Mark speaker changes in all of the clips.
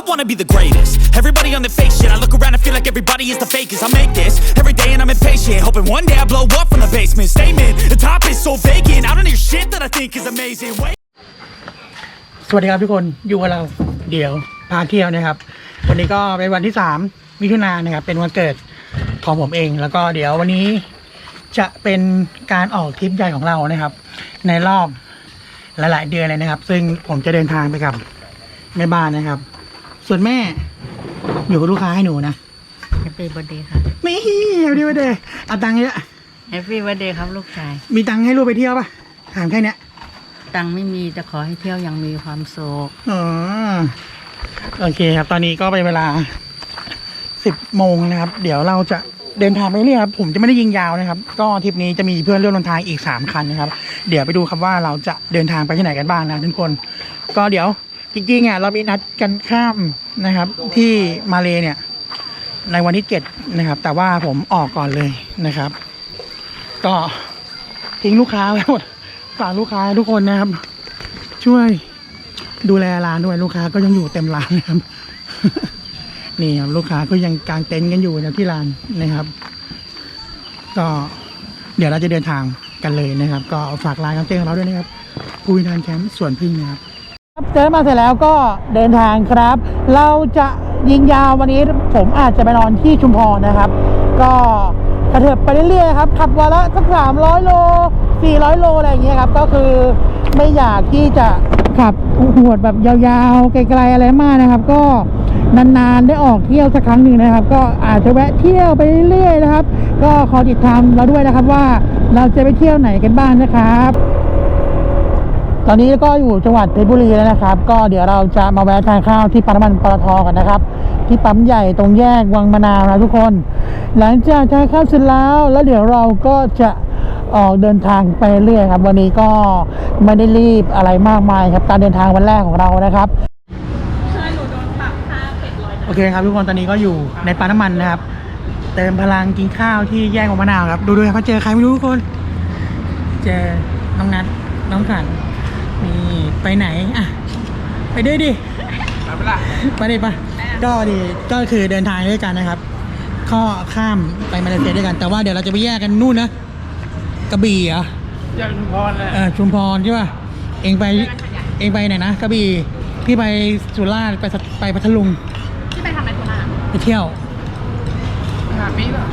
Speaker 1: I wanna be the greatest. Everybody on the fake shit. I look around and feel like everybody is the fakest. I make this every day and I'm impatient. Hoping one day I blow up from the basement. Statement, the top is so vacant. I don't hear shit that I think is amazing. Wait.
Speaker 2: สวัสดีครับทุกคนอยู่กับเราเดี๋ยวพาเที่ยวนะครับ วันนี้ก็เป็นวันที่สามมิถุนายนนะครับ เป็นวันเกิดของผมเอง แล้วก็เดี๋ยววันนี้จะเป็นการออกทริปใหญ่ของเรานะครับ ในรอบหลาย ๆ เดือนเลยนะครับ ซึ่งผมจะเดินทางไปกับแม่บ้านนะครับ ส่วนแม่ อยู่กับลูกค้าให้หนูนะ
Speaker 3: แฮปปี้เบ t ร์ a เดย์ค่ะ
Speaker 2: ไม่เดี๋ยวดีวเดย์เอาตังค์เยอะ
Speaker 3: แฮปปี้เบ t ร์ a เดย์ครับลูกชาย
Speaker 2: มีตังค์ให้ลูกไปเที่ยวปะถามแค่เนี้ย
Speaker 3: ตังค์ไม่มีแต่ขอให้เที่ยวอยังมีความสุข
Speaker 2: อ๋อโอเคครับ ตอนนี้ก็เป็นเวลาสิบโมงนะครับ เดี๋ยวเราจะเดินทางไปเรื่อยครับผมจะไม่ได้ยิงยาวนะครับ ก็ทริปนี้จะมีเพื่อนร่วมเดินทางอีกสามคันนะครับ เดี๋ยวไปดูครับว่าเราจะเดินทางไปที่ไหนกันบ้างนะทุกคน ก็เดี๋ยว จริงๆอะเรามีนัดกันข้ามนะครับ ที่มาเลเนี่ย ในวันที่เจ็ดนะครับ แต่ว่าผมออกก่อนเลยนะครับ ก็ทิ้งลูกค้าไว้หมดฝากลูกค้าทุกคนนะครับ ช่วยดูแลร้านด้วยลูกค้าก็ยังอยู่เต็มร้านนะครับ นี่ครับลูกค้าก็ยังกางเต็นท์กันอยู่นะที่ร้านนะครับ ก็เดี๋ยวเราจะเดินทางกันเลยนะครับ ก็ฝากร้านกางเต็นท์ของเราด้วยนะครับภูวินทานแคมป์สวนพึ่งนะครับครับ เจอมาเสร็จแล้วก็เดินทางครับ เราจะยิงยาววันนี้ผมอาจจะไปนอนที่ชุมพรนะครับ ก็กระเถิบไปเรื่อยๆครับขับวันละสักสามร้อยโลสี่ร้อยโลอะไรอย่างเงี้ยครับ ก็คือไม่อยากที่จะขับหวดแบบยาวๆไกลๆอะไรมากนะครับ ก็นานๆได้ออกเที่ยวสักครั้งหนึ่งนะครับ ก็อาจจะแวะเที่ยวไปเรื่อยๆนะครับ ก็ขอติดตามเราด้วยนะครับว่าเราจะไปเที่ยวไหนกันบ้างนะครับ อนนี้ก็อยู่จังหวัดเพชรบุรีแล้วนะครับ ก็เดี๋ยวเราจะมาแวะทานข้าวที่ปั๊มน้ำมันปตทกันนะครับ ที่ปั๊มใหญ่ตรงแยกวังมะนาวนะทุกคน หลังจากทานข้าวเสร็จแล้วแล้วเดี๋ยวเราก็จะออกเดินทางไปเรื่อยครับ วันนี้ก็ไม่ได้รีบอะไรมากมายครับการเดินทางวันแรกของเรานะครับโอเคครับทุกคนตอนนี้ก็อยู่ในปั๊มน้ำมันนะครับเติมพลังกินข้าวที่แยกวังมะนาวครับ ดูด้วยครับว่าเจอใครไม่รู้ทุกคน เจอน้องนัทน้องขัน ไปไหนอะไปด้วยดิไปดิปะก็ดีก็คือเดินทางด้วยกันนะครับ ข้อข้ามไปมาเลเซียด้วยกัน แต่ว่าเดี๋ยวเราจะไปแยกกันนู่นนะกระบี่เหรอ
Speaker 4: อยากชุมพรเลย
Speaker 2: เออชุมพรใช่ป่ะเองไปเองไปไหนนะกระบี่พี่ไปสุราษฎร์ไปสไปพัทลุง
Speaker 5: ที่ไปทำอะไรโคราช
Speaker 2: ไปเที่ยว
Speaker 4: ไปหาปีเปล่า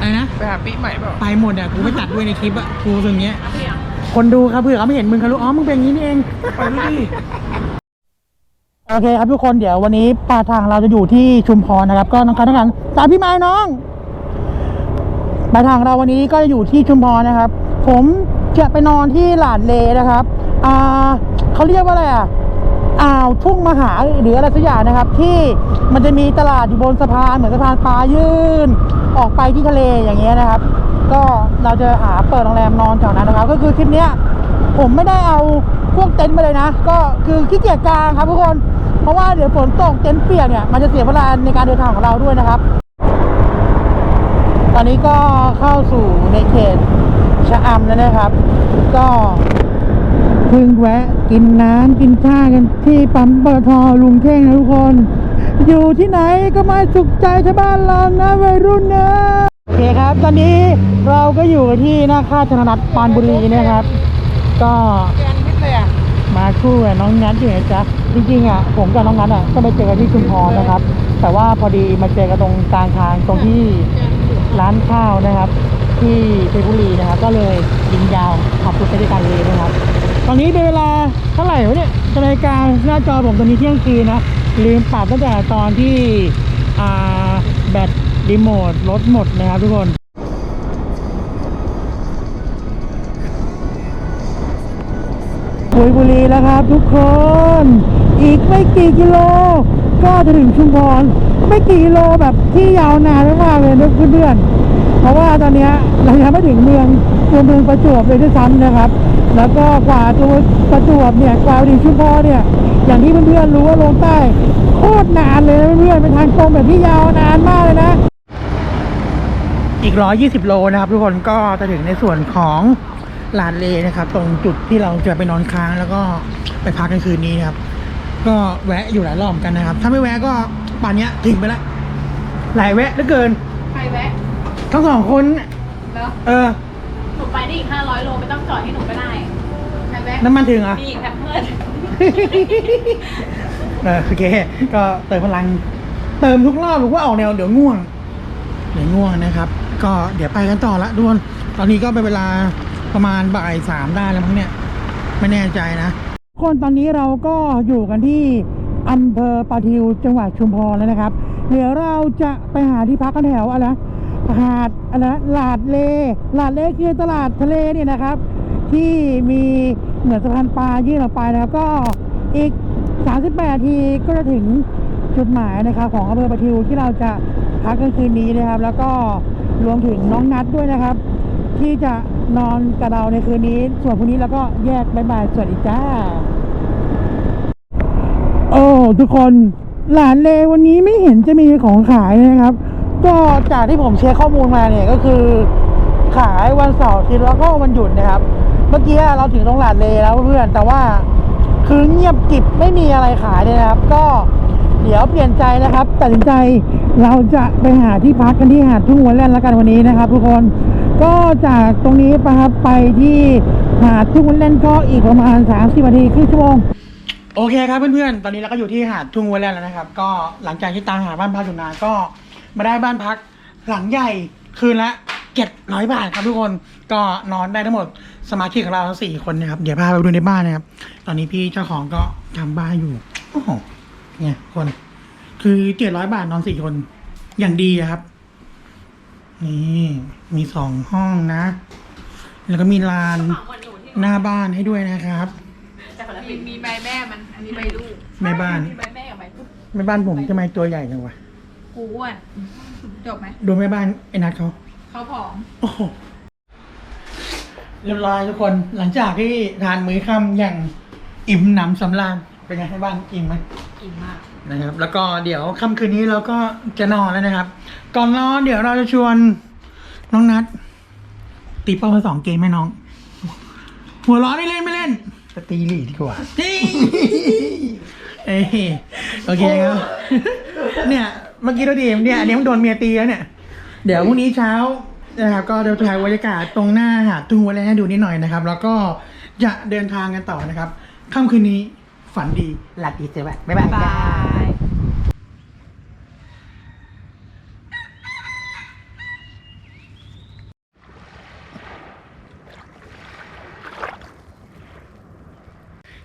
Speaker 2: อะไรนะ
Speaker 4: ไปหาปีใหม่เปล่า
Speaker 2: ไปหมดอะกูไม่ตัดด้วยในคลิปอะกูอย่างเงี้ย คนดูครับเผื่อเขาไม่เห็นมึงเขารู้อ๋อมึงเป็นอย่างนี้นี่เอง
Speaker 4: ไปดูดิ
Speaker 2: โอเคครับทุกคนเดี๋ยววันนี้ปลายทางเราจะอยู่ที่ชุมพรนะครับ ก็น้องคันทั้งนั้นตามพี่ไม้น้องปลายทางเราวันนี้ก็จะอยู่ที่ชุมพรนะครับ ผมจะไปนอนที่หลาดเลนะครับอ่าเขาเรียกว่าอะไรอะอ่าวทุ่งมหาหรืออะไรสักอย่างนะครับ ที่มันจะมีตลาดอยู่บนสะพานเหมือนสะพานปลายื่น ออกไปที่ทะเลอย่างเงี้ยนะครับ ก็เราจะหาเปิดโรงแรมนอนแถวนั้นนะครับ ก็คือทริปเนี้ยผมไม่ได้เอาพวกเต็นท์มาเลยนะ ก็คือขี้เกียจกลางครับทุกคน เพราะว่าเดี๋ยวฝนตกเต็นท์เปียกเนี่ยมันจะเสียเวลาในการเดินทางของเราด้วยนะครับ ตอนนี้ก็เข้าสู่ในเขตชะอำแล้วนะครับ ก็เพึ่งแวะกินน้ำกินข้าวกันที่ปั๊มปตทลุงเท่งนะทุกคน อยู่ที่ไหนก็ไม่สุขใจชาวบ้านเรานะวัยรุ่นนะ เคครับ ตอนนี้เราก็อยู่ที่หน้าค่ายธนรัตน์ปานบุรีนะครับ ก็มาคู่กับน้องนัทอยู่นะจ๊ะจริงๆอะผมกับน้องนัทอะก็ไปเจอกันที่ชุมพรนะครับ แต่ว่าพอดีมาเจอกันตรงกลางทางตรงที่ร้านข้าวนะครับ ที่เพชรบุรีนะครับ ก็เลยยิงยาวขับรถไปด้วยกันเลยนะครับ ตอนนี้เป็นเวลาเท่าไหร่วะเนี่ยนาฬิกาหน้าจอผมตอนนี้เที่ยงคืนนะลืมปรับตั้งแต่ตอนที่อ่าแบต รีโมทรถหมดนะครับทุกคนกุยบุรีแล้วครับทุกคน อีกไม่กี่กิโล ก็จะถึงชุมพร ไม่กี่กิโลแบบที่ยาวนานมากเลยนะเพื่อนๆเพราะว่าตอนนี้เรายังไม่ถึงเมืองตัวเมืองประจวบเลยด้วยซ้ำนะครับ แล้วก็กว่าตัวประจวบเนี่ยกว่าถึงชุมพรเนี่ย อย่างที่เพื่อนๆรู้ว่าลงใต้โคตรนานเลยนเพื่อนๆเป็นทางตรงแบบที่ยาวนานมากเลยนะ อีก 120 โลนะครับ ทุกคนก็จะถึงในส่วนของลานเลนะครับ ตรงจุดที่เราจะไปนอนค้างแล้วก็ไปพักกันคืนนี้นะครับ ก็แวะอยู่หลายรอบเหมือนกันนะครับ ถ้าไม่แวะก็ป่านเนี้ยถึงไปแล้วหลายแวะเหลือเกิน
Speaker 5: ไปแวะ
Speaker 2: ทั้งสองคน
Speaker 5: แล้ว
Speaker 2: เออ
Speaker 5: หนูไปได้อีก 500 โลไม่ต้องจอดให้หนูก็ได้ไปแวะ
Speaker 2: น้ำมันถึงเหรอะ
Speaker 5: มีอีกแพ็คเพื่อน
Speaker 2: เออโอเค ก็เติมพลัง เติมทุกรอบหรือว่าออกแนวเดี๋ยวง่วง เดี๋ยวง่วงนะครับ ก็เดี๋ยวไปกันต่อละทุกคนตอนนี้ก็เป็นเวลาประมาณบ่ายสามได้แล้วมั้งเนี่ย ไม่แน่ใจนะคนตอนนี้เราก็อยู่กันที่อำเภอปาทิวจังหวัดชุมพรแล้วนะครับ เดี๋ยวเราจะไปหาที่พักกันแถวอะไรหาดอะไรหลาดเลหลาดเลคือตลาดทะเลเนี่ยนะครับ ที่มีเหมือนสะพานปลายื่นออกไปนะครับ ก็อีก 38 ทีก็จะถึงจุดหมายนะครับของอำเภอปะทิวที่เราจะพักกันคืนนี้นะครับ แล้วก็ รวมถึงน้องนัดด้วยนะครับ ที่จะนอนกับเราในคืนนี้ ส่วนพรุ่งนี้เราก็แยกบายบายสวัสดีจ้า โอ้ทุกคนหลานเลวันนี้ไม่เห็นจะมีของขายนะครับ ก็จากที่ผมเช็คข้อมูลมาเนี่ยก็คือ ขายวันเสาร์อาทิตย์แล้วก็วันหยุดนะครับ เมื่อกี้เราถึงตรงหลาดเลแล้วเพื่อนแต่ว่าคือเงียบกิบไม่มีอะไรขายเลยนะครับ ก็เดี๋ยวเปลี่ยนใจนะครับตัดสินใจ เราจะไปหาที่พักกันที่หาดทุ่งวัวแล่นแล้วกันวันนี้นะครับ ทุกคนก็จากตรงนี้นะครับไปที่หาดทุ่งวัวแล่นก็อีกประมาณ 30นาทีครึ่งชั่วโมงโอเคครับเพื่อนๆ ตอนนี้เราก็อยู่ที่หาดทุ่งวัวแล่นแล้วนะครับ ก็หลังจากที่ตามหาบ้านพักอยู่นานก็มาได้บ้านพักหลังใหญ่คืนละเจ็ดร้อยบาทครับทุกคนก็นอนได้ทั้งหมดสมาชิกของเราทั้งสี่คนนะครับ เดี๋ยวพาไปดูในบ้านนะครับ ตอนนี้พี่เจ้าของก็ทำบ้านอยู่โอ้โหเนี่ยคน คือเจ็ดร้อยบาทนอนสี่คน อย่างดีอะครับ นี่มีสองห้องนะ แล้วก็มีลานหน้าบ้านให้ด้วยนะครับ
Speaker 5: มีมีใบแม่มัน อันนี้ใบลูก
Speaker 2: แม่บ้าน
Speaker 5: มีใบแม่กับใบลูก
Speaker 2: แม่บ้านผมทำไมตัวใหญ่จังวะ
Speaker 5: กูอ้วนจบไหม
Speaker 2: ดูแม่บ้านไอ้นัทเขา
Speaker 5: เขาผอม
Speaker 2: โอ้โหเรียบร้อยทุกคนหลังจากที่ทานมื้อค่ำอย่างอิ่มหนำสำราญเป็นไงให้บ้านอิ่มไหม
Speaker 5: กินมาก
Speaker 2: นะครับ แล้วก็เดี๋ยวค่ำคืนนี้เราก็จะนอนแล้วนะครับ ก่อนนอนเดี๋ยวเราจะชวนน้องนัทตีเป้าไปสองเกมไหมน้อง หัวเร้อนไม่เล่นไม่เล่นจะตีหลีดีกว่า เอ้ยโอเคครับ เนี่ยเมื่อกี้เราดีมเนี่ยอันนี้มันโดนเมียตีแล้วเนี่ย เดี๋ยวพรุ่งนี้เช้านะครับก็เดี๋ยวถ่ายบรรยากาศตรงหน้าหาดทุ่งวัวแลให้ดูนิดหน่อยนะครับ แล้วก็จะเดินทางกันต่อนะครับค่ำคืนนี้ ฝันดีหลับดีเจอกันบ๊ายบายจ้า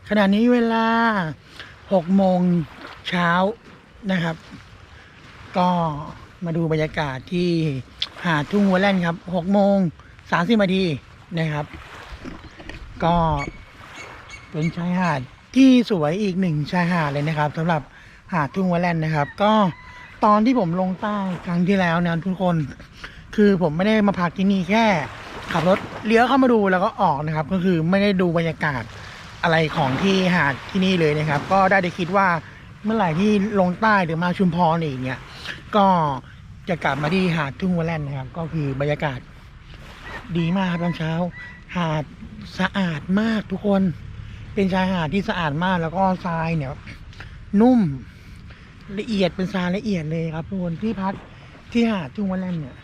Speaker 2: ขณะนี้เวลาหกโมงเช้านะครับ ก็มาดูบรรยากาศที่หาดทุ่งวัวแล่นครับหกโมงสามสิบนาทีนะครับ ก็เป็นชายหาด ที่สวยอีกหนึ่งชายหาดเลยนะครับสำหรับหาดทุ่งวัวแลนนะครับ ก็ตอนที่ผมลงใต้ครั้งที่แล้วเนะทุกคนคือผมไม่ได้มาพักที่นี่แค่ขับรถเลี้ยวเข้ามาดูแล้วก็ออกนะครับ ก็คือไม่ได้ดูบรรยากาศอะไรของที่หาดที่นี่เลยนะครับ ก็ได้แต่คิดว่าเมื่อไหร่ที่ลงใต้หรือมาชุมพรอีกเนี่ย ก็จะกลับมาที่หาดทุ่งวัวแลนนะครับ ก็คือบรรยากาศดีมากครับตอนเช้า หาดสะอาดมากทุกคน เป็นชายหาดที่สะอาดมากแล้วก็ทรายเนี่ย นุ่มละเอียดเป็นทรายละเอียดเลยครับทุกคนที่พักที่หาดทุ่งวัวแล่นเนี่ย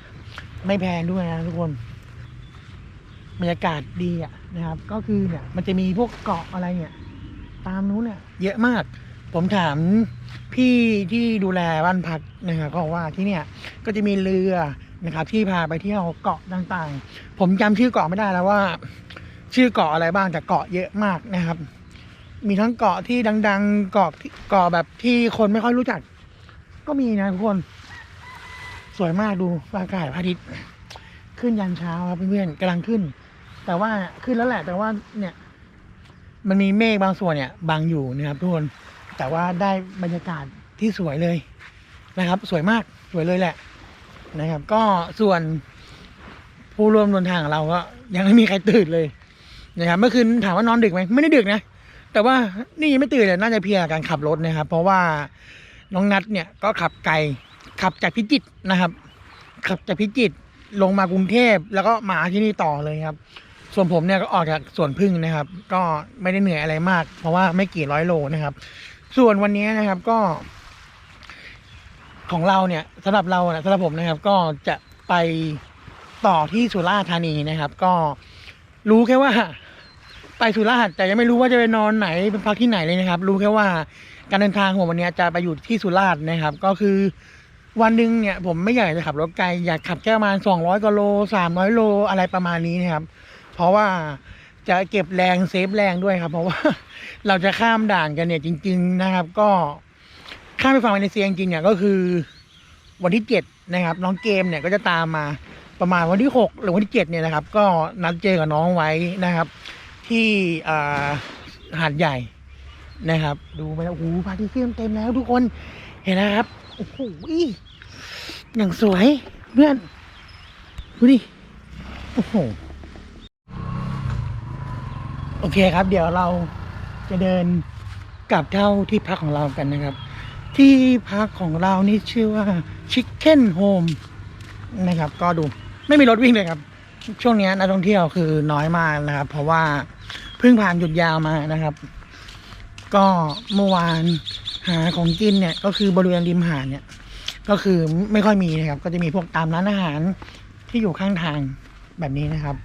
Speaker 2: ไม่แพงด้วยนะทุกคนบรรยากาศดีอะนะครับ ก็คือเนี่ยมันจะมีพวกเกาะอะไรเนี่ยตามนู้นเนี่ยเยอะมาก ผมถามพี่ที่ดูแลบ้านพักนะครับก็บอกว่าที่เนี่ยก็จะมีเรือนะครับ ที่พาไปเที่ยวเกาะต่างๆ ผมจำชื่อเกาะไม่ได้แล้วว่า ชื่อเกาะอะไรบ้างแต่เกาะเยอะมากนะครับ มีทั้งเกาะที่ดัง ๆ เกาะที่เกาะแบบที่คนไม่ค่อยรู้จัก ก็มีนะทุกคน สวยมากดูอากาศพระอาทิตย์ขึ้นยันเช้าครับเพื่อนๆกำลังขึ้น แต่ว่าขึ้นแล้วแหละ แต่ว่าเนี่ย มันมีเมฆบางส่วนเนี่ยบังอยู่นะครับทุกคนแต่ว่าได้บรรยากาศที่สวยเลยนะครับ สวยมากสวยเลยแหละนะครับ ก็ส่วนผู้ร่วมเดินทางของเราก็ยังไม่มีใครตื่นเลย นะครับเมื่อคืนถามว่านอนดึกไหมไม่ได้ดึกนะ แต่ว่านี่ยังไม่ตื่นเลยน่าจะเพลียกับการขับรถนะครับ เพราะว่าน้องนัดเนี่ยก็ขับไกลขับจากพิจิตรนะครับ ขับจากพิจิตรลงมากรุงเทพแล้วก็มาที่นี่ต่อเลยครับ ส่วนผมเนี่ยก็ออกจากสวนพึ่งนะครับ ก็ไม่ได้เหนื่อยอะไรมาก เพราะว่าไม่กี่ร้อยโลนะครับ ส่วนวันนี้นะครับก็ ของเราเนี่ยสำหรับเรานะสำหรับผมนะครับ ก็จะไปต่อที่สุราษฎร์ธานีนะครับ ก็รู้แค่ว่า ไปสุราษฎร์แต่ยังไม่รู้ว่าจะไปนอนไหนเป็นพักที่ไหนเลยนะครับ รู้แค่ว่าการเดินทางของวันนี้จะไปอยู่ที่สุราษฎร์นะครับ ก็คือวันหนึ่งเนี่ยผมไม่อยากจะขับรถไกลอยากขับแค่ประมาณสองร้อยกว่าโลสามร้อยโลอะไรประมาณนี้นะครับ เพราะว่าจะเก็บแรงเซฟแรงด้วยครับ เพราะว่าเราจะข้ามด่านกันเนี่ยจริง ๆนะครับ ก็ข้ามไปฝั่งมาเลเซียจริงๆเนี่ยก็คือวันที่เจ็ดนะครับ น้องเกมเนี่ยก็จะตามมาประมาณวันที่หกหรือวันที่เจ็ดเนี่ยนะครับ ก็นัดเจอกับน้องไว้นะครับ ที่หาดใหญ่นะครับ ดูไปแล้วโอ้โหพาร์ตี้เฟียมเต็มแล้วทุกคนเห็นนะครับโอ้โหอย่างสวยเพื่อนดูดิโอ้โหโอเคครับ เดี๋ยวเราจะเดินกลับเข้าที่พักของเรากันนะครับ ที่พักของเรานี่ชื่อว่า Chicken Home นะครับ ก็ดูไม่มีรถวิ่งเลยครับ ช่วงนี้นักท่องเที่ยวคือน้อยมากนะครับ เพราะว่าเพิ่งผ่านหยุดยาวมานะครับ ก็เมื่อวานหาของกินเนี่ยก็คือบริเวณริมหาดเนี่ย ก็คือไม่ค่อยมีนะครับ ก็จะมีพวกตามร้านอาหารที่อยู่ข้างทางแบบนี้นะครับ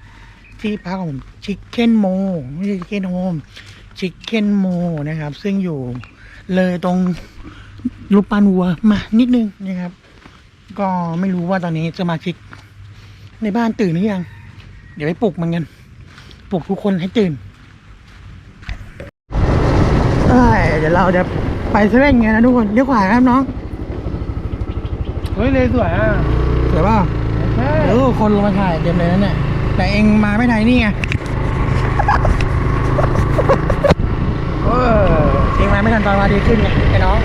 Speaker 2: ที่พักของชิคเก้นโมไม่ใช่ชิคเก้นโฮมชิคเก้นโมนะครับ ซึ่งอยู่เลยตรงรูปปั้นวัวมานิดนึงนะครับ ก็ไม่รู้ว่าตอนนี้สมาชิก ในบ้านตื่นหรือยัง เดี๋ยวไปปลุกมันกัน ปลุกทุกคนให้ตื่นเอ้ยเดี๋ยวเราจะไปเซเว่นกันนะทุกคนเลี้ยวขวานะครับน้อง
Speaker 4: เฮ้ยเลยสวยอะ
Speaker 2: เดี๋ยวเปล่า
Speaker 4: ใช่
Speaker 2: เออคนลงมาถ่ายเต็มเลยนั่นเนี่ยแต่เองมาไม่ถ่ายนี่ไง
Speaker 4: เออ
Speaker 2: เองมาไม่ทันตอนมาดีขึ้นไงไอ้น้อง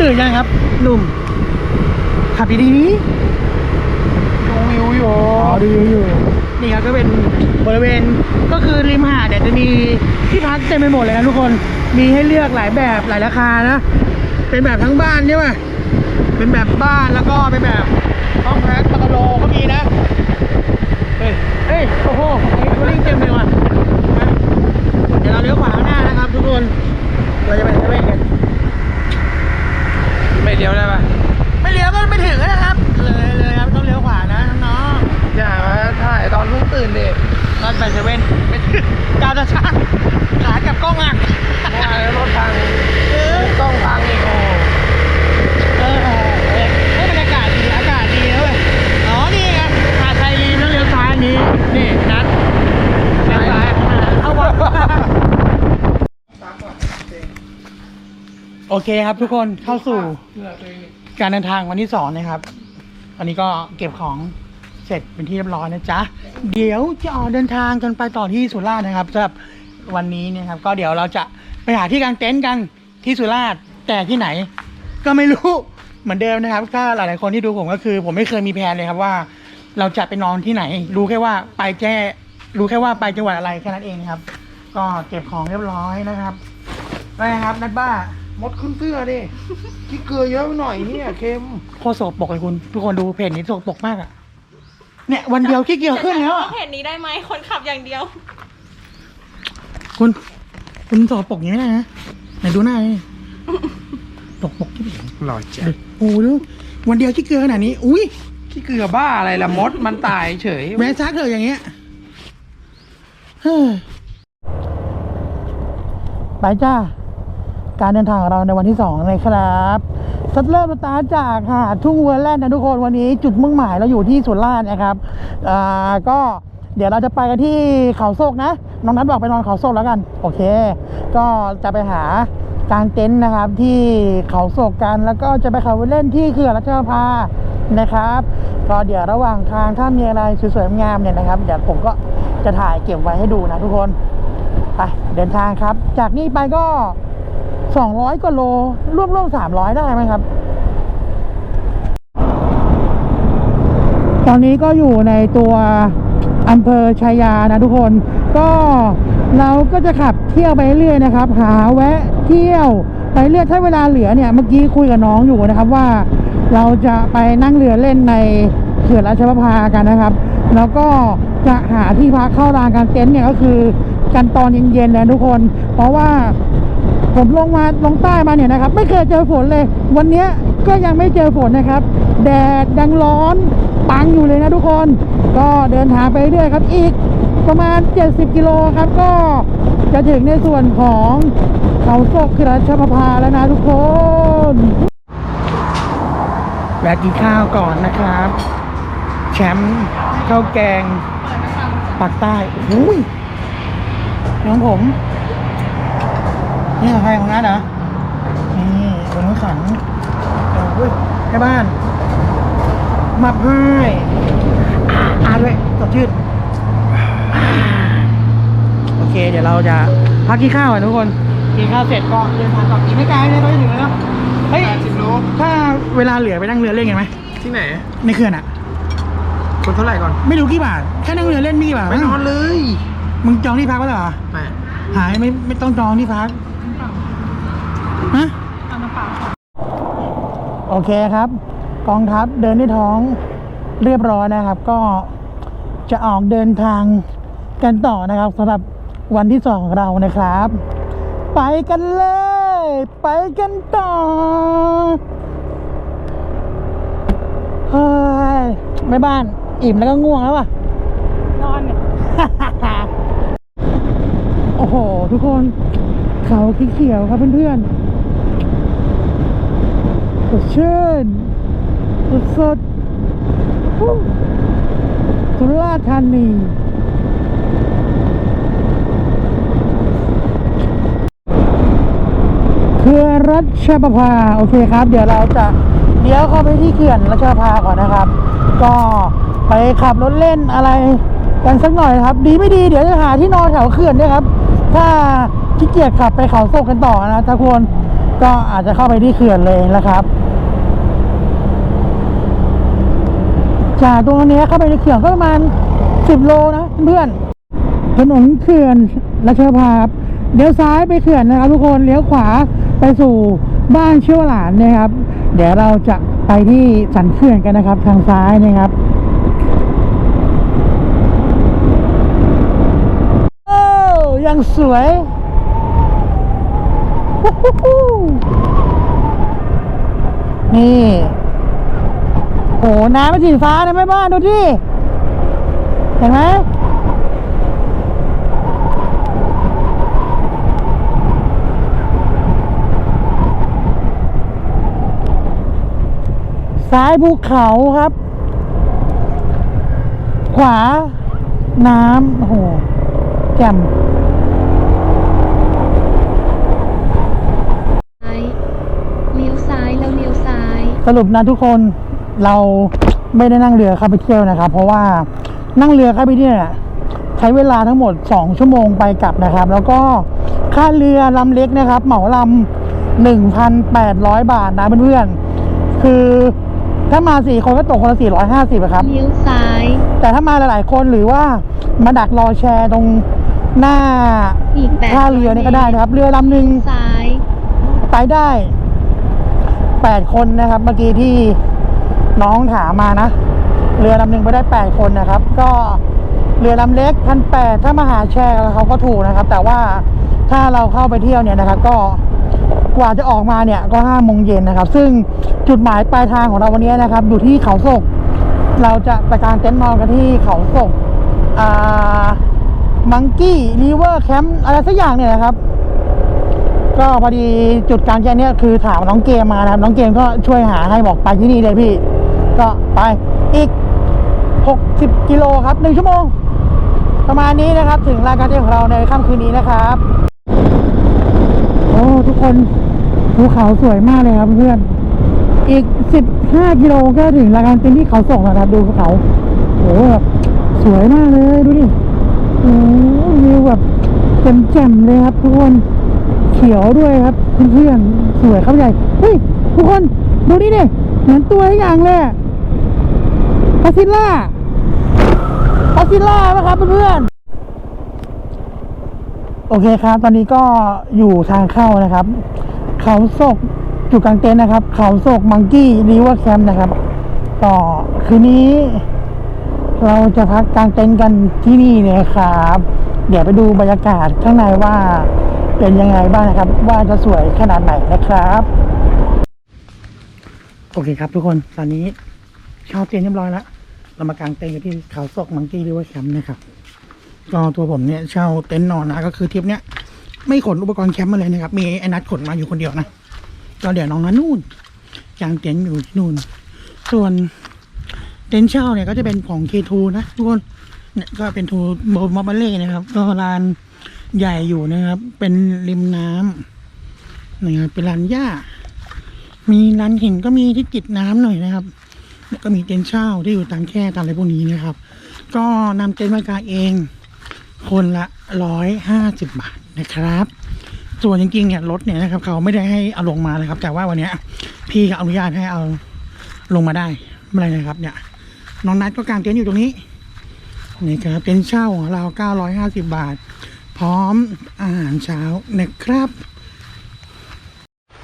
Speaker 2: ตื่นยังครับหนุ่มขับดีๆนี้
Speaker 4: ดู วิวอยู่
Speaker 2: อ๋อดูอยู่ นี่ครับก็เป็นบริเวณก็คือริมหาดเนี่ยจะมีที่พักเต็มไปหมดเลยนะทุกคน มีให้เลือกหลายแบบหลายราคานะ เป็นแบบทั้งบ้านใช่ไหมเป็นแบบบ้านแล้วก็เป็นแบบห้องพักปากกะโลก็มีนะ เฮ้ย เฮ้ย โอ้โหไอ้ตัวนี้เต็มเลยว่ะนะเดี๋ยวเราเลี้ยวขวาข้างหน้านะครับทุกคน เราจะไปเซเว่นกัน
Speaker 4: ไม่เลี้ยวได้ปะ
Speaker 2: ไม่เลี้ยวก็ไม่ถึงนะ อย่า
Speaker 4: มาถ่ายตอนเพิ่งตื่นเด็ก
Speaker 2: รถไปเซเว่นไม่ถึงดาวจะช่างขากับกล้องอะ
Speaker 4: เมื่อวานรถพัง
Speaker 2: เออ
Speaker 4: ต้องพังอีกโอ้
Speaker 2: เออเออเออให้บรรยากาศดีอากาศดีนะเว้ยอ๋อนี่ไงหาดไทยรีต้องเลี้ยวซ้ายนี้นี่นัดเลี้ยวซ้ายเอาวะโอเคครับทุกคนเข้าสู่
Speaker 4: เพื่อตัวเอง
Speaker 2: การเดินทางวันที่สองนะครับ อันนี้ก็เก็บของ เสร็จเป็นที่เรียบร้อยนะจ๊ะ เดี๋ยวจะออกเดินทางกันไปต่อที่สุราษฎร์นะครับสำหรับวันนี้เนะครับ ก็เดี๋ยวเราจะไปหาที่กางเต็นท์กันที่สุราษฎร์แต่ที่ไหน ก็ไม่รู้เหมือนเดิมนะครับ ถ้าหลายๆคนที่ดูผมก็คือ ผมไม่เคยมีแผนเลยครับว่า เราจะไปนอนที่ไหน รู้แค่ว่าไปแจ้รู้แค่ว่าไปจังหวัดอะไรแค่นั้นเองครับ ก็เก็บของเรียบร้อยนะครับไปครับ นัดบ้า
Speaker 4: มดขึ้นเสื้อดิที่เกลือเยอะไปหน่อยเนี่ยเค็ม
Speaker 2: โคตรโสกปรกเลยคุณ ทุกคนดูเพจนี้โสกปรกมากอะ เนี่ยวันเดียวขี้เกียจขึ้นแล้วอะ
Speaker 5: เพจนี้ได้ไหมคนขับอย่างเดียว
Speaker 2: คุณ คุณโสกปรกอย่างนี้ไม่ได้นะไหนดูหน้านี่ตกปรกที่ไหน
Speaker 4: หล่อจั
Speaker 2: ดูโอ้โหดูวันเดียวขี้เกียจขนาดนี้ อุ้ย
Speaker 4: ที่เกลือบ้าอะไรละมดมันตายเฉย
Speaker 2: แวะซักเถอะอย่างเงี้ยเฮ้ยไปจ้า การเดินทางของเราในวันที่สองเลยครับ สัตเริ่มสตาจากหาดทุ่งวัวแล่นนะทุกคนวันนี้จุดมุ่งหมายเราอยู่ที่สุราษฎร์นะครับอ่าก็เดี๋ยวเราจะไปกันที่เขาโศกนะน้องนัทบอกไปนอนเขาโศกแล้วกัน โอเค ก็จะไปหากางเต็นท์นะครับที่เขาโศกกันแล้วก็จะไปเขาเล่นที่เขื่อนรัชประภานะครับก็เดี๋ยวระหว่างทางถ้ามีอะไรสวยๆงามๆเนี่ยนะครับเดี๋ยวผมก็จะถ่ายเก็บไว้ให้ดูนะทุกคนไปเดินทางครับ จากนี้ไปก็ สองร้อยกว่าโลร่วมร่วมสามร้อยได้ไหมครับ ตอนนี้ก็อยู่ในตัวอำเภอชายานะทุกคน ก็เราก็จะขับเที่ยวไปเรื่อยนะครับ หาแวะเที่ยวไปเรื่อยถ้าเวลาเหลือเนี่ยเมื่อกี้คุยกับน้องอยู่นะครับว่า เราจะไปนั่งเรือเล่นในเขื่อนราชประภากันนะครับ แล้วก็จะหาที่พักเข้ารางการเต็นท์เนี่ยก็คือกันตอนเย็นๆเลยทุกคน เพราะว่า ผมลงมาลงใต้มาเนี่ยนะครับ ไม่เคยเจอฝนเลย วันนี้ก็ยังไม่เจอฝนนะครับ แดดยังร้อนปังอยู่เลยนะทุกคน ก็เดินทางไปเรื่อยครับอีกประมาณ 70 กิโลครับ ก็จะถึงในส่วนของเขาศกคือราชประภาแล้วนะทุกคนแวะกินข้าวก่อนนะครับ แชมป์ข้าวแกงปากใต้โอ้ยน้องผม นี่ของใครของนัดเหรอนี่บนน้ำขันโอ้ยแม่บ้านมาพายอ่าอ่าด้วยสดชื่นอ่าโอเค เดี๋ยวเราจะพักกินข้าวอะทุกคนกินข้าวเสร็จก็เดินทางต่ออีกไม่ไกลเลยเราจะถึงแล้ว เฮ้ยถ้าเวลาเหลือไปนั่งเรือเล่นกันไหม
Speaker 4: ที่ไหน
Speaker 2: ในเขื่อนอะ
Speaker 4: คนเท่าไหร่ก่อน
Speaker 2: ไม่รู้กี่บาท แค่นั่งเรือเล่นไม่กี่บาท
Speaker 4: ไปนอนเลย
Speaker 2: มึงจองที่พักไว้เหรอ
Speaker 4: แหม
Speaker 2: หายไม่ไม่ต้องจองที่พักฮะ โอเคครับ กองทัพเดินด้วยท้องเรียบร้อยนะครับ ก็จะออกเดินทางกันต่อนะครับสำหรับวันที่สองของเรานะครับ ไปกันเลย ไปกันต่อเฮ้ยแม่บ้านอิ่มแล้วก็ง่วงแล้วป่ะ
Speaker 5: นอนเนี่ย
Speaker 2: โอ้โห ทุกคน เขาเขียวๆครับเพื่อนๆ สดชื่นสดสดๆฮู้สุราษฎร์ธานีเขื่อนรัชประภาโอเคครับ เดี๋ยวเราจะเลี้ยวเข้าไปที่เขื่อนรัชประภาก่อนนะครับ ก็ไปขับรถเล่นอะไรกันสักหน่อยครับ ดีไม่ดีเดี๋ยวจะหาที่นอนแถวเขื่อนด้วยครับ ถ้าขี้เกียจขับไปเขาโศกกันต่อนะทุกคนก็อาจจะเข้าไปที่เขื่อนเลยนะครับ จากตรงนี้เข้าไปในเขื่อนก็ประมาณสิบโลนะเพื่อนถนนเขื่อนราชพาครับเลี้ยวซ้ายไปเขื่อนนะครับทุกคนเลี้ยวขวาไปสู่บ้านเชี่ยวหลานนะครับ เดี๋ยวเราจะไปที่สันเขื่อนกันนะครับ ทางซ้ายนะครับโอ้ยังสวยนี่ โหน้ำเป็นสีฟ้านะแม่บ้านดูที่เห็นไหมซ้ายภูเขาครับ ขวา น้ำโอ้โหแจ่ม
Speaker 6: ซ้ายเลี้ยวซ้ายแล้วเลี้ยวซ้าย
Speaker 2: สรุปนะทุกคน เราไม่ได้นั่งเรือเข้าไปเที่ยวนะครับ เพราะว่านั่งเรือเข้าไปเนี่ยใช้เวลาทั้งหมด 2 ชั่วโมงไปกลับนะครับ แล้วก็ค่าเรือลำเล็กนะครับ เหมาลำ1,800 บาทนะเพื่อนๆคือถ้ามาสี่คนก็ตกคนละ450อะครับ
Speaker 6: เลี้ยวซ้าย
Speaker 2: แต่ถ้ามาหลายๆคนหรือว่ามาดักรอแชร์ตรงหน้า
Speaker 6: อีกแปด
Speaker 2: ท่าเรือนี่ก็ได้นะครับ เรือลำหนึ่ง
Speaker 6: ซ้าย
Speaker 2: ไปได้แปดคนนะครับ เมื่อกี้ที่ น้องถามมานะ เรือลำหนึ่งไปได้แปดคนนะครับ ก็เรือลำเล็กพันแปดถ้ามาหาแชร์เขาก็ถูกนะครับ แต่ว่าถ้าเราเข้าไปเที่ยวเนี่ยนะครับ ก็กว่าจะออกมาเนี่ยก็ห้าโมงเย็นนะครับ ซึ่งจุดหมายปลายทางของเราวันนี้นะครับ อยู่ที่เขาศก เราจะไปกางเต็นท์นอนกันที่เขาศกอ่ามังกี้รีเวอร์แคมป์อะไรสักอย่างเนี่ยนะครับ ก็พอดีจุดกลางแจ้งเนี่ยคือถามน้องเกมมานะครับ น้องเกมก็ช่วยหาให้บอกไปที่นี่เลยพี่ ก็ไปอีก 60 กิโลครับหนึ่งชั่วโมง ประมาณนี้นะครับ ถึงรายการเที่ยวของเราในค่ำคืนนี้นะครับ โอ้ทุกคนภูเขาสวยมากเลยครับเพื่อน อีก 15 กิโลก็ถึงรายการเต็นท์ที่เขาส่งแล้วนะครับ ดูภูเขาโอ้แบบสวยมากเลยดูดิโอ้วิวแบบแจ่มๆเลยครับ ทุกคนเขียวด้วยครับเพื่อนๆสวยครับใหญ่เฮ้ยทุกคนดูนี่ดิเหมือนตัวอย่างเลย พาซิล่าพาซิล่านะครับเพื่อนๆโอเคครับ ตอนนี้ก็อยู่ทางเข้านะครับ เขาโศกจุดกลางเต็นท์นะครับ เขาโศกมังกี้รีเวอร์แคมป์นะครับ ต่อคืนนี้ เราจะพักกลางเต็นท์กันที่นี่เนี่ยครับ เดี๋ยวไปดูบรรยากาศข้างในว่าเป็นยังไงบ้างนะครับ ว่าจะสวยขนาดไหนนะครับ โอเคครับทุกคนตอนนี้ เช่าเต็นท์เรียบร้อยแล้วเรามากางเต็นท์กันที่เขาศกมังกี้รีเวอร์แคมป์นะครับก็ตัวผมเนี่ยเช่าเต็นท์นอนนะก็คือทริปเนี้ยไม่ขนอุปกรณ์แคมป์มาเลยนะครับ มีไอ้นัดขนมาอยู่คนเดียวนะก็เดี๋ยวน้องนันนู่นกางเต็นท์อยู่นู่น ส่วนเต็นท์เช่าเนี่ยก็จะเป็นของเคทูนะทุกคนเนี่ยก็เป็นทูโบมอบเล่นะครับ ก็ลานใหญ่อยู่นะครับ เป็นริมน้ำนะครับเป็นลานหญ้า มีลานหินก็มีที่จิดน้ำหน่อยนะครับ ก็มีเต็นท์เช่าที่อยู่ตามแค่ตามอะไรพวกนี้นะครับ ก็นำเต็นท์มากางเอง คนละร้อยห้าสิบบาทนะครับ ส่วนจริงๆเนี่ยรถเนี่ยนะครับเขาไม่ได้ให้เอาลงมาเลยครับ แต่ว่าวันนี้พี่เขาอนุญาตให้เอาลงมาได้ไม่ไรนะครับ เนี่ยน้องนัดก็กางเต็นท์อยู่ตรงนี้นี่ครับเต็นท์เช่าของเรา 950 บาท พร้อมอาหารเช้านะครับ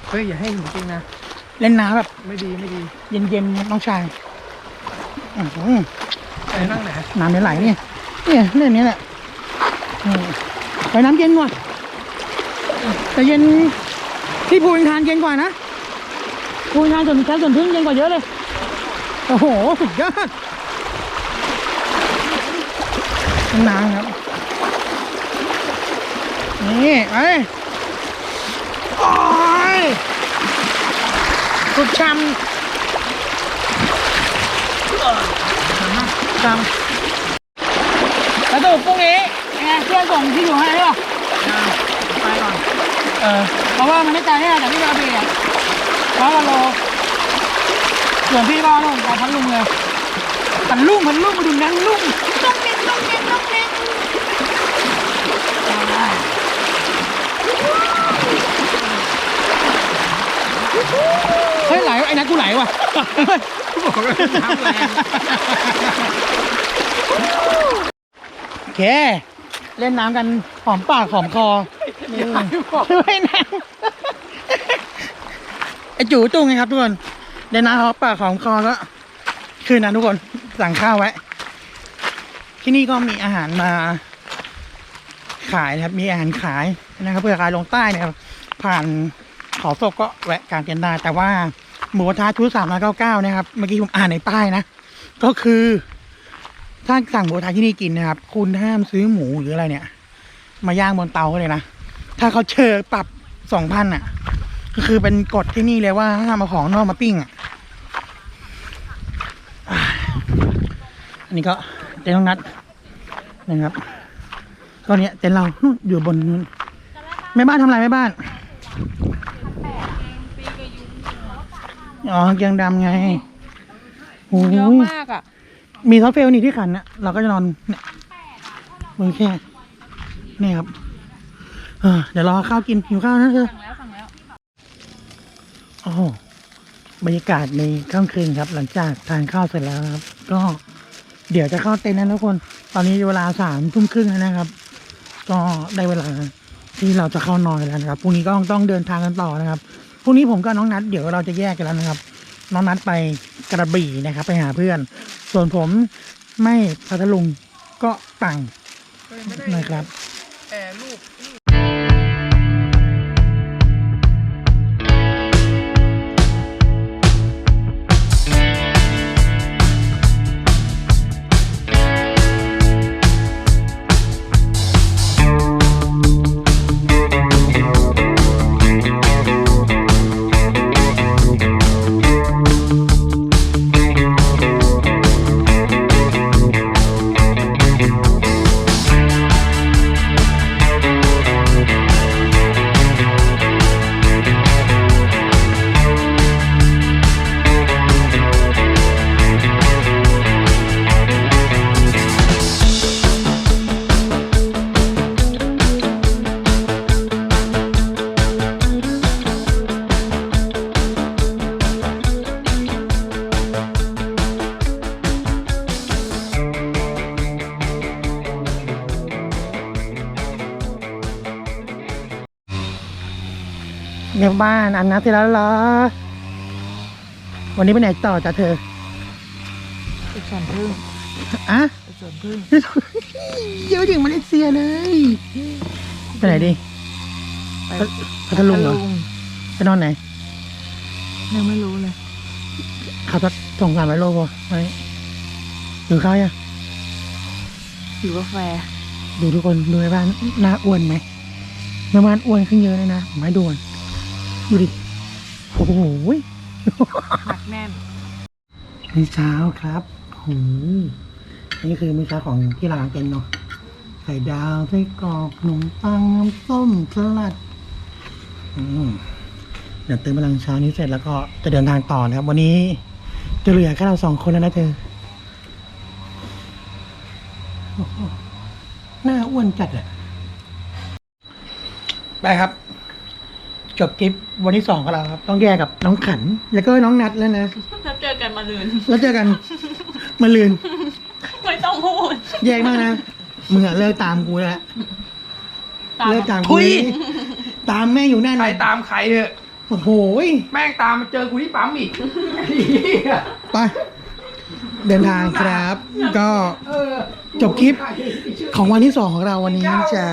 Speaker 4: เฮ้ย อย่าให้หนูจริงนะ
Speaker 2: เล่นน้ำแบบ
Speaker 4: ไม่ดีไม่ดี
Speaker 2: เย็นๆน้องชายอื้อหือ
Speaker 4: ไปนั่งไหน
Speaker 2: น้ำไหลๆเนี่ยเนี่ยเล่นนี้แหละอืมไปน้ำเย็นกว่าแต่เย็นที่ภูมิทานเย็นกว่านะภูมิทานส่วนแค่ส่วนพึ่งเย็นกว่าเยอะเลยโอ้โหสุดยอดน้ำครับนี่ไปโอ้ย สุดช่ำช่ำแล้วสรุปพรุ่งนี้ยังไงเพื่อนส่งที่อยู่ให้หรอ
Speaker 4: ไปก่อน
Speaker 2: เออ เพราะว่ามันไม่ไกลแน่แต่พี่มาเบียร์ร้อยกว่าโลส่วนพี่ก็ลงไปพันลุงเลยพันลุงพันลุงมาดูนั้นลุงต้องเน้นต้องเน้นต้องเน้น เฮ้ยไหลไอ้นัทกูไหลว่ะ
Speaker 4: บอกว่าน้ำแรง
Speaker 2: โอเค เล่นน้ำกันหอมปากหอมคอไม่น้ำไอจูจุ้งไงครับทุกคนเล่นน้ำหอมปากหอมคอก็คืนนั้นทุกคนสั่งข้าวไว้ ที่นี่ก็มีอาหารมา ขายนะครับ มีอาหารขายนะครับเพื่อขายลงใต้เนะครับผ่าน เขอศกก็แวะกางเต็นท์ได้ แต่ว่าหมูกระทะชุดสามร้อยเก้าเก้านะครับ เมื่อกี้ผมอ่านในป้ายนะ ก็คือถ้าสั่งหมูกระทะที่นี่กินนะครับ คุณห้ามซื้อหมูหรืออะไรเนี่ย มาย่างบนเตาเลยนะ ถ้าเขาเชิญปรับสองพันอะ ก็คือเป็นกฎที่นี่เลยว่าห้ามเอาของนอกมาปิ้งอะอันนี้ก็เต็นท์น้องนัดนะครับก็เนี้ยเต็นท์เราอยู่บนนู้นแม่บ้านทำไรแม่บ้าน อ๋อเกียงดำไงโอ้ย
Speaker 5: เยอะมากอะ
Speaker 2: มีซอฟต์เฟลนี่ที่ขันนะเราก็จะนอนเนี่ยบนแค่นี่ครับเออเดี๋ยวรอข้าวกินหิวข้าวนะเธอ
Speaker 5: สั่งแล้วสั่งแล้ว
Speaker 2: โอ้โหบรรยากาศในค่ำคืนครับ หลังจากทานข้าวเสร็จแล้วครับ ก็เดี๋ยวจะเข้าเต็นท์นะทุกคน ตอนนี้เวลาสามทุ่มครึ่งแล้วนะครับ ก็ได้เวลาที่เราจะเข้านอนกันแล้วนะครับพรุ่งนี้ก็ต้องเดินทางกันต่อนะครับพ รุ่งนี้ผมกับน้องนัดเดี๋ยวเราจะแยกกันแล้วนะครับ น้องนัดไปกระบี่นะครับ ไปหาเพื่อน ส่วนผมไม่พัทลุงก็ต่างนะครับ
Speaker 4: แต่ลูก
Speaker 2: ในบ้านอันนัดที่แล้วเหรอ วันนี้ไปไหนต่อจ้ะเธอ
Speaker 3: ไปสวนพึ่ง
Speaker 2: อะ
Speaker 3: ไปสวนพึ่ง
Speaker 2: เยอะถึงมาเลเซียเลยไปไหนดี
Speaker 3: ไป
Speaker 2: พัทลุงเหรอไปนอนไหน
Speaker 3: ยังไม่รู้เลย
Speaker 2: ขับรถส่งสามร้อยโลป่ะไหมหรือเขาอะ
Speaker 3: อยู่กาแฟ
Speaker 2: ดูทุกคนดูในบ้านหน้าอ้วนไหมในบ้านอ้วนขึ้นเยอะเลยนะผมให้ดูก่อน ดูดิ โอ้โห
Speaker 3: หนักแน่น
Speaker 2: มื้อเช้าครับโอ้โหอันนี้คือมื้อเช้าของที่ร้านเป็นเนาะ ไข่ดาวไส้กรอกขนมปังน้ำส้มสลัด อืมเดี๋ยวเติมพลังเช้านี้เสร็จแล้วก็จะเดินทางต่อนะครับ วันนี้จะเหลือแค่เราสองคนแล้วนะเธอโอ้โหหน้าอ้วนจัดอะไปครับ จบคลิปวันที่สองของเราครับ ต้องแยกกับน้องขัน แล้วก็น้องนัดแล้วนะ
Speaker 5: ถ้าเจอกันมาลืน
Speaker 2: แล้วเจอกันมาลืน
Speaker 5: ไม่ต้องพูด
Speaker 2: แยกมากนะมึงอะเลิกตามกูแล้ว
Speaker 5: ตาม
Speaker 2: เลิกตาม
Speaker 4: ทุ
Speaker 2: กู
Speaker 4: ย
Speaker 2: ตามแม่งอยู่นั่น
Speaker 4: ใครตามใครเถอะ
Speaker 2: โอ้โห
Speaker 4: แม่งตามมาเจอกูที่ปั๊มอีก
Speaker 2: ไปเดินทางครับ ก็จบคลิป ของวันที่สองของเราวันนี้จะ